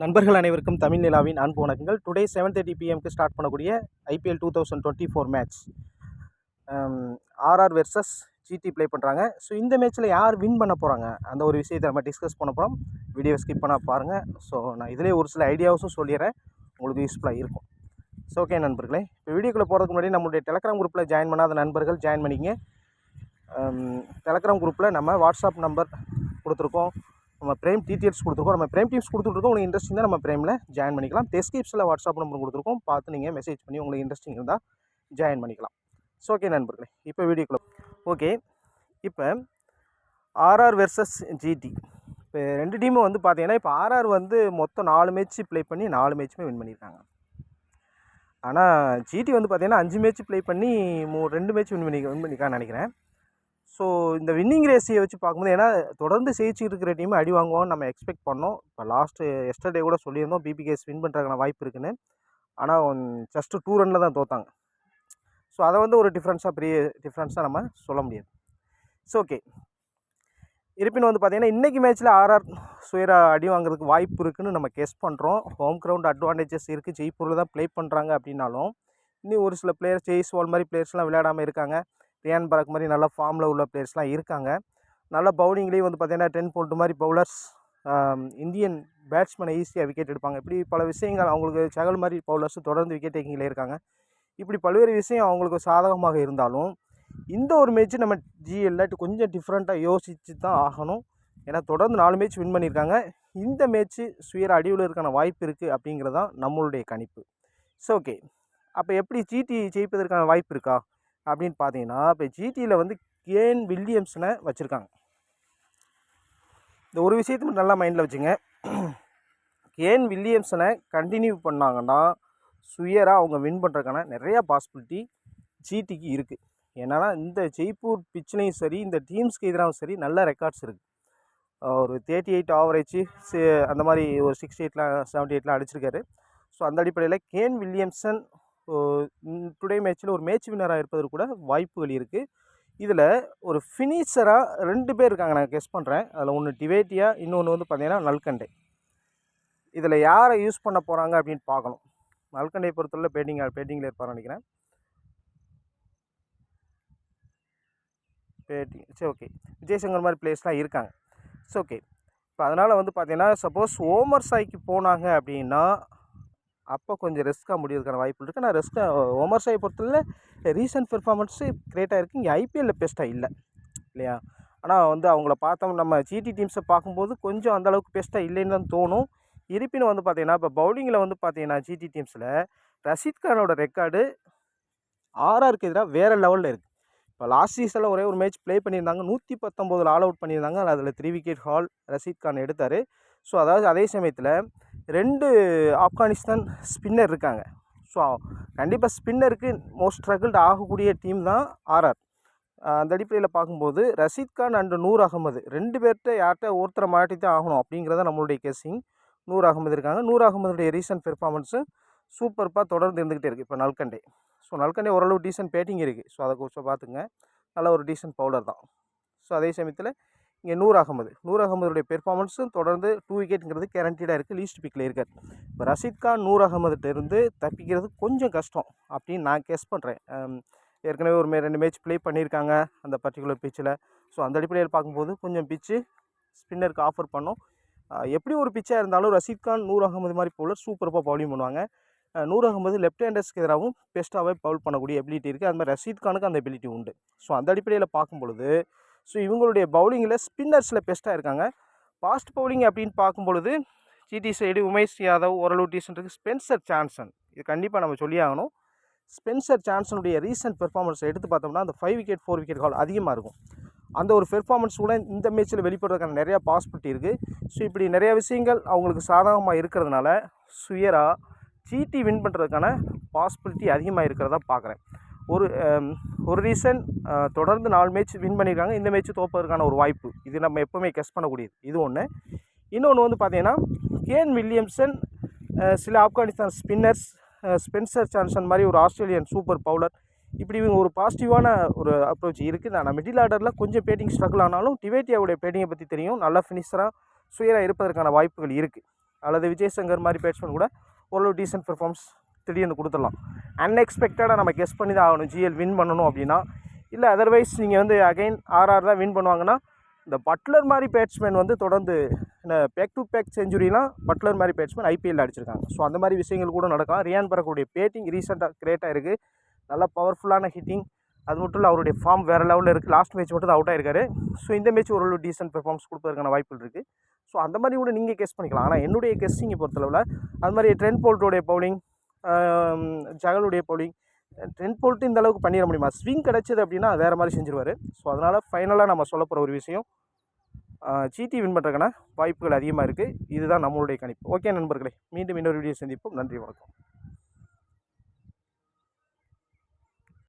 நண்பர்கள் அனைவருக்கும் தமிழ் நிலாவின் அன்பு வணக்கங்கள். டுடே செவன் தேர்ட்டி பிஎம்க்கு ஸ்டார்ட் பண்ணக்கூடிய IPL two thousand twenty four match RR versus GT play பண்ணுறாங்க ஸோ இந்த மேட்ச்சில் யார் வின் பண்ண போகிறாங்க அந்த ஒரு விஷயத்தை நம்ம டிஸ்கஸ் பண்ண போகிறோம் வீடியோ ஸ்கிப் பண்ணால் பாருங்கள் ஸோ நான் இதிலே ஒரு சில ஐடியாஸும் சொல்லிடுறேன். உங்களுக்கு யூஸ்ஃபுல்லாக இருக்கும். ஸோ ஓகே நண்பர்களே. இப்போ வீடியோக்குள்ளே போகிறதுக்கு முன்னாடி நம்மளுடைய டெலகிராம் குரூப்பில் ஜாயின் பண்ணாத நண்பர்கள் ஜாயின் பண்ணிங்க டெலகிராம் குரூப்பில் நம்ம வாட்ஸ்அப் நம்பர் கொடுத்துருக்கோம். நம்ம பிரேம் டீட்டெயில்ஸ் கொடுத்துருக்கோம். நம்ம பிரேம் டீம்ஸ் கொடுத்துட்ருக்கோம் உங்களுக்கு இன்ட்ரெஸ்டிங் தான் நம்ம பிரேமில் ஜாயின் பண்ணிக்கலாம். டெஸ்கிரிப்ஷனில் வாட்ஸ்அப் நம்பர் கொடுத்துருக்கோம். பார்த்து நீங்கள் மெசேஜ் பண்ணி உங்களுக்கு இன்ட்ரெஸ்டிங் இருந்தால் ஜாயின் பண்ணிக்கலாம். ஸோ ஓகே நண்பர்களே இப்போ வீடியோக்குள்ள ஓகே இப்போ ஆர்ஆர் வெர்சஸ் ஜிடி இப்போ ரெண்டு டீமும் வந்து பார்த்தீங்கன்னா இப்போ ஆர்ஆர் வந்து மொத்தம் நாலு மேட்ச் ப்ளே பண்ணி நாலு மேட்ச்சுமே வின் பண்ணியிருக்காங்க ஆனால் ஜிடி வந்து பார்த்தீங்கன்னா அஞ்சு மேட்ச் ப்ளே பண்ணி மூ ரெண்டு மேட்ச் வின் பண்ணி வின் பண்ணியிருக்கான்னு நினைக்கிறேன். ஸோ இந்த வின்னிங் ரேஸியை வச்சு பார்க்கும்போது ஏன்னா தொடர்ந்து ஜெயிச்சுட்டு இருக்கிற டீம் அடி வாங்குவாங்கன்னு நம்ம எக்ஸ்பெக்ட் பண்ணோம். இப்போ லாஸ்ட்டு எஸ்டர்டே கூட சொல்லியிருந்தோம் பிபிகேஸ் வின் பண்ணுறதுக்கான வாய்ப்பு இருக்குன்னு. ஆனால் ஜஸ்ட்டு டூ ரனில் தான் தோத்தாங்க. ஸோ அதை வந்து ஒரு டிஃப்ரென்ஸாக பெரிய டிஃப்ரென்ஸாக நம்ம சொல்ல முடியாது. ஸோ ஓகே இருப்பினும் வந்து பார்த்திங்கன்னா இன்றைக்கி மேட்ச்சில் ஆர்ஆர் சுயரா அடி வாங்குறதுக்கு வாய்ப்பு இருக்குதுன்னு நம்ம கெஸ் பண்ணுறோம் ஹோம் கிரவுண்ட் அட்வான்டேஜஸ் இருக்குது ஜெய்ப்பூரில் தான் ப்ளே பண்ணுறாங்க அப்படின்னாலும் இன்னும் ஒரு சில பிளேயர்ஸ் ஜெய்ஸ்வால் மாதிரி பிளேயர்ஸ்லாம் விளையாடாமல் இருக்காங்க. ரியான் பராக் மாதிரி நல்ல ஃபார்மில் உள்ள பிளேயர்ஸ்லாம் இருக்காங்க. நல்ல பவுலிங்லேயும் வந்து பார்த்திங்கன்னா டென் போல்ட் மாதிரி பவுலர்ஸ் இந்தியன் பேட்ஸ்மேனை ஈஸியாக விக்கெட் எடுப்பாங்க. இப்படி பல விஷயங்கள் அவங்களுக்கு சகல் மாதிரி பவுலர்ஸ் தொடர்ந்து விக்கெட் டேக்கிங்கில் இருக்காங்க. இப்படி பல்வேறு விஷயம் அவங்களுக்கு சாதகமாக இருந்தாலும் இந்த ஒரு மேட்ச் நம்ம ஜிஎல்ல கொஞ்சம் டிஃப்ரெண்ட்டாக யோசித்து தான் ஆகணும். ஏன்னா தொடர்ந்து நாலு மேட்ச் வின் பண்ணியிருக்காங்க. இந்த மேட்ச்சு சுயர அடிவில் இருக்கான வாய்ப்பு இருக்குது அப்படிங்கிறது தான் நம்மளுடைய கணிப்பு. ஸோ ஓகே அப்போ எப்படி ஜிடி ஜெயிப்பதற்கான வாய்ப்பு இருக்கா? அப்படின்னு பார்த்தீங்கன்னா இப்போ ஜிடியில் வந்து கேன் வில்லியம்ஸ்னை வச்சுருக்காங்க. இந்த ஒரு விஷயத்தை மட்டும் நல்லா மைண்டில் வச்சுங்க. கேன் வில்லியம்ஸனை கண்டினியூ பண்ணாங்கன்னா சுயராக அவங்க வின் பண்ணுறதுக்கான நிறையா பாசிபிலிட்டி ஜிடிக்கு இருக்குது என்னன்னா இந்த ஜெய்ப்பூர் பிச்சனையும் சரி இந்த டீம்ஸ்க்கு எதிராகவும் சரி நல்ல ரெக்கார்ட்ஸ் இருக்குது ஒரு தேர்ட்டி எயிட் ஆவரேஜ் அந்த மாதிரி ஒரு சிக்ஸ்டி எயிட்லாம் செவன்ட்டி எயிட்லாம் அடிச்சிருக்காரு. ஸோ அந்த அடிப்படையில் கேன் வில்லியம்சன் டுடே மேட்ச்சில் ஒரு மேட்ச் வின்னராக இருப்பதற்கு கூட வாய்ப்புகள் இருக்குது இதில் ஒரு ஃபினிஷராக ரெண்டு பேர் இருக்காங்க. நான் கெஸ் பண்ணுறேன் அதில் ஒன்று டிவேட்டியா இன்னொன்று வந்து பார்த்திங்கன்னா நல்கண்டே. இதில் யாரை யூஸ் பண்ண போகிறாங்க அப்படின்னு பார்க்கணும் நல்கண்டை பொறுத்தவரை பேட்டிங் பேட்டிங்கில் இருப்பார்னு நினைக்கிறேன். பேட்டிங் சரி ஓகே விஜயசங்கர் மாதிரி பிளேஸ்லாம் இருக்காங்க. இட்ஸ் ஓகே இப்போ அதனால் வந்து பார்த்திங்கன்னா சப்போஸ் ஓமர் சாய்க்கு போனாங்க அப்படின்னா அப்போ கொஞ்சம் ரிஸ்க்காக முடியறதுக்கான வாய்ப்பு இருக்குது ஆனால் ரிஸ்க்காக ஒமர் சாய் பொறுத்தவரையில் ரீசன்ட் பெர்ஃபார்மன்ஸு கிரேட்டாக இருக்குது இங்கே ஐபிஎல்லில் பெஸ்ட்டாக இல்லை. இல்லையா? ஆனால் வந்து அவங்கள பார்த்தோம் நம்ம ஜிடி டீம்ஸை பார்க்கும்போது கொஞ்சம் அந்தளவுக்கு பெஸ்ட்டாக இல்லைன்னு தான் தோணும். இருப்பினும் வந்து பார்த்தீங்கன்னா இப்போ பவுலிங்கில் வந்து பார்த்தீங்கன்னா ஜிடி டீம்ஸில் ரஷீத் கானோட ரெக்கார்டு ஆர்ஆருக்கு எதிராக வேறு லெவலில் இருக்குது இப்போ லாஸ்ட் சீசனில் ஒரே ஒரு மேட்ச் ப்ளே பண்ணியிருந்தாங்க. நூற்றி பத்தொம்போதில் ஆல் அவுட் பண்ணியிருந்தாங்க. அதில் three wicket haul Rashid Khan எடுத்தார். ஸோ அதாவது அதே சமயத்தில் ரெண்டு ஆப்கானிஸ்தான் ஸ்பின்னர் இருக்காங்க. ஸோ கண்டிப்பாக ஸ்பின்னருக்கு மோஸ்ட் ஸ்ட்ரகிள்டு ஆகக்கூடிய டீம் தான் ஆர்ஆர் அந்த அடிப்படையில் பார்க்கும்போது ரஷீத் கான் அண்டு நூர் அகமது. ரெண்டு பேர்கிட்ட யார்கிட்ட ஒருத்தரை மாட்டி தான் ஆகணும் அப்படிங்கிறத நம்மளுடைய கெஸ்ஸிங் நூர் அகமது இருக்காங்க. நூர் அகமதுடைய ரீசன்ட் பெர்ஃபார்மன்ஸும் சூப்பர்ப்பாக தொடர்ந்து இருந்துக்கிட்டே இருக்குது இப்போ நல்கண்டே. ஸோ நல்கண்டே ஓரளவு டீசன்ட் பேட்டிங் இருக்குது ஸோ அதை கொஞ்சம் பார்த்துங்க. நல்ல ஒரு டீசன்ட் பவுலர் தான். ஸோ அதே சமயத்தில் இங்கே நூர் அகமது. நூர் அகமதுடைய பெர்ஃபார்மன்ஸும் தொடர்ந்து டூ விக்கெட்டுங்கிறது கேரண்டீடாக இருக்குது லீஸ்ட் பிக்கில் இருக்கார் இப்போ ரஷீத் கான் நூர் அகமதுகிட்டேருந்து தப்பிக்கிறது கொஞ்சம் கஷ்டம் அப்படின்னு நான் கெஸ் பண்ணுறேன் ஏற்கனவே ஒரு மே ரெண்டு மேட்ச் ப்ளே பண்ணியிருக்காங்க அந்த பர்டிகுலர் பிச்சில் ஸோ அந்த அடிப்படையில் பார்க்கும்போது கொஞ்சம் பிச்சு ஸ்பின்னருக்கு ஆஃபர் பண்ணோம். எப்படி ஒரு பிச்சாக இருந்தாலும் ரஷீத் கான் நூர் அகமது மாதிரி பவுலர் சூப்பராக பவுலிங் பண்ணுவாங்க. நூர் அகமது லெஃப்ட் ஹேண்டர்ஸ்க்கு எதிராகவும் பெஸ்ட்டாகவே பவுல் பண்ணக்கூடிய எபிலிட்டி இருக்குது அது மாதிரி ரஷீத் கானுக்கு அந்த எபிலிட்டி உண்டு. ஸோ அந்த அடிப்படையில் பார்க்கும் பொழுது ஸோ இவங்களுடைய பவுலிங்கில் ஸ்பின்னர்ஸில் பெஸ்ட்டாக இருக்காங்க. ஃபாஸ்ட் பவுலிங் அப்படின்னு பார்க்கும் பொழுது ஜிடி சைடு உமேஷ் யாதவ் ஓரளவு டீசன்ட் ஸ்பென்சர் சான்சன் இது கண்டிப்பாக நம்ம சொல்லி ஆகணும். ஸ்பென்சர் சான்சனுடைய ரீசன்ட் பெர்ஃபார்மன்ஸை எடுத்து பார்த்தோம்னா அந்த five wicket four wicket haul அதிகமாக இருக்கும். அந்த ஒரு பெர்ஃபார்மன்ஸ் கூட இந்த மேட்ச்சில் வெளிப்படுறதுக்கான நிறையா பாசிபிலிட்டி இருக்குது ஸோ இப்படி நிறையா விஷயங்கள் அவங்களுக்கு சாதகமாக இருக்கிறதுனால சுயராக ஜிடி வின் பண்ணுறதுக்கான பாசிபிலிட்டி அதிகமாக இருக்கிறதா பார்க்குறேன். ஒரு ஒரு ரீசன் தொடர்ந்து நாலு மேட்ச் வின் பண்ணியிருக்காங்க இந்த மேட்ச் தோப்பதற்கான ஒரு வாய்ப்பு. இது நம்ம எப்போவுமே கெஸ் பண்ணக்கூடியது. இது ஒன்று இன்னொன்று வந்து பார்த்தீங்கன்னா கேன் வில்லியம்சன் சில ஆப்கானிஸ்தான் ஸ்பின்னர்ஸ் ஸ்பென்சர் சான்சன் மாதிரி ஒரு ஆஸ்திரேலியன் சூப்பர் பவுலர் இப்படி இவங்க ஒரு பாசிட்டிவான ஒரு அப்ரோச் இருக்குது நான் மிடில் ஆர்டரில் கொஞ்சம் பேட்டிங் ஸ்ட்ரகிள் ஆனாலும் டிவேட்டியாவுடைய பேட்டிங்கை பற்றி தெரியும். நல்லா ஃபினிஷராக சுயராக இருப்பதற்கான வாய்ப்புகள் இருக்குது அல்லது விஜய் சங்கர் மாதிரி பேட்ஸ்மேன் கூட ஓரளவு டீசென்ட் பெர்ஃபார்மன்ஸ் திடீர்னு கொடுத்துடலாம். அன்எக்ஸ்பெக்டடாக நம்ம கெஸ் பண்ணி தான் ஆகணும். ஜிஎல் வின் பண்ணணும் அப்படின்னா. இல்லை அதர்வைஸ் நீங்கள் வந்து அகைன் ஆர்ஆர் தான் வின் பண்ணுவாங்கன்னா இந்த பட்லர் மாதிரி பேட்ஸ்மேன் வந்து தொடர்ந்து இந்த பேக் டு பேக் செஞ்சுரிலாம் பட்லர் மாதிரி பேட்ஸ்மேன் ஐபிஎல்ல அடிச்சிருக்காங்க. ஸோ அந்த மாதிரி விஷயங்கள் கூட நடக்கலாம். ரியான் பரக்குடைய பேட்டிங் ரீசெண்டாக கிரியேட்டாக இருக்குது நல்லா பவர்ஃபுல்லான ஹிட்டிங் அது மட்டும் இல்லை அவருடைய ஃபார்ம் வேறு லெவலில் இருக்குது லாஸ்ட் மேட்ச் மட்டும் தான் அவுட் ஆயிருக்காரு. ஸோ இந்த மேட்ச் ஓரளவு டீசென்ட் பெர்ஃபார்மன்ஸ் கொடுப்பதற்கான வாய்ப்புகள் இருக்குது ஸோ அந்த மாதிரி கூட நீங்கள் கெஸ் பண்ணிக்கலாம். ஆனால் என்னுடைய கெஸ்டிங்கை பொறுத்தளவில் அது மாதிரி ட்ரெண்ட் போல்ட்டோடைய பவுலிங் ஜகலுடைய பவுலிங் ட்ரெண்ட் போல்ட்டு இந்த அளவுக்கு பண்ணிட முடியுமா? ஸ்விங் கிடச்சிது அப்படின்னா வேறு மாதிரி செஞ்சிருவார். ஸோ அதனால் ஃபைனலாக நம்ம சொல்ல போகிற ஒரு விஷயம் ஜிடி வின் பண்ணுறதுக்கான வாய்ப்புகள் அதிகமாக இருக்குது இதுதான் நம்மளுடைய கணிப்பு. ஓகே நண்பர்களே மீண்டும் இன்னொரு வீடியோ சந்திப்போம். நன்றி வணக்கம்.